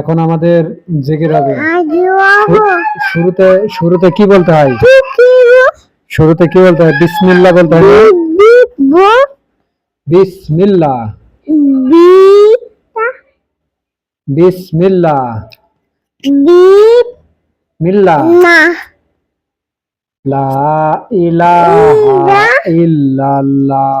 এখন আমাদের জেগে যাবে শুরুতে শুরুতে কি বলতে হয়? শুরুতে কি বলতে হয়? বিসমিল্লাহ বলতে হয় বিব মিল্লাহ না। লা ইলাহা ইল্লাল্লাহ।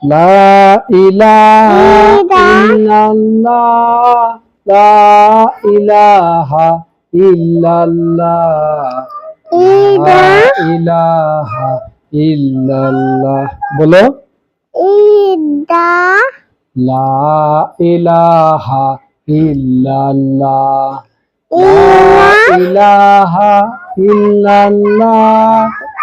লা ইলাহা ইল্লাল্লাহ লা ইলাহা ইল্লাল্লাহ লা ইলাহা ইল্লাল্লাহ বলো। এদা লা ইলাহা ইল্লাল্লাহ লা ইলাহা ইল্লাল্লাহ।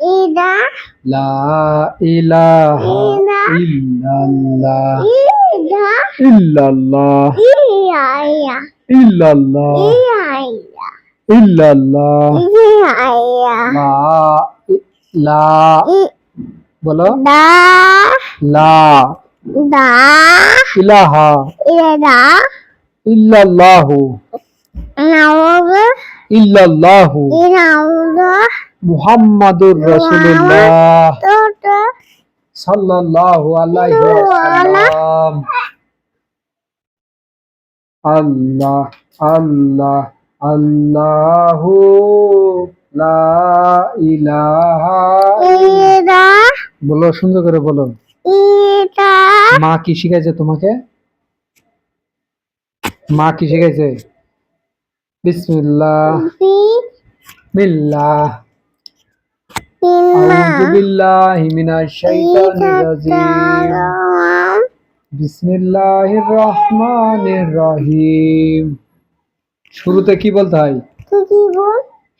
লা ইলাহা ইল্লাল্লাহ। ইল্লাল্লাহ। ইল্লাল্লাহ। ইল্লাল্লাহ। লা লা বলো। লা দা ইলাহা। এদা ইল্লাল্লাহু। ইল্লাল্লাহু। ইনাউদ মুহাম্মাদুর রাসূলুল্লাহ। সাল্লাল্লাহু আলাইহি ওয়াসাল্লাম। আল্লাহ আল্লাহ আল্লাহু লা ইলাহা বলো সুন্দর করে বলো। মা কি শিখাইছে তোমাকে? মা কি শিখাইছে? বিসমিল্লাহ। বিনা আউযু বিল্লাহি মিনাশ শাইতানির রাজিম। বিসমিল্লাহির রহমানির রহিম। শুরুতে কি বলতে হয়?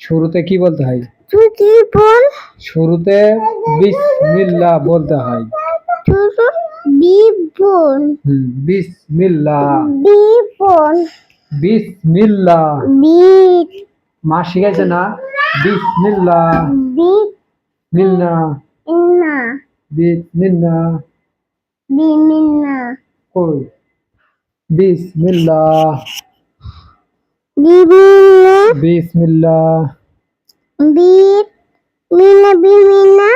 শুরুতে কি বলতে হয়? শুরুতে বিসমিল্লাহ বলতে হয়। বিসমিল্লাহ। বিসমিল্লাহ। মা শিখাইছে না? বিসমিল্লাহ। বি মিল্লা ইন্না বিসমিল্লাহ বিমিনা কই বিসমিল্লাহ বিবিনা বিসমিল্লাহ বি মিনা বিমিনা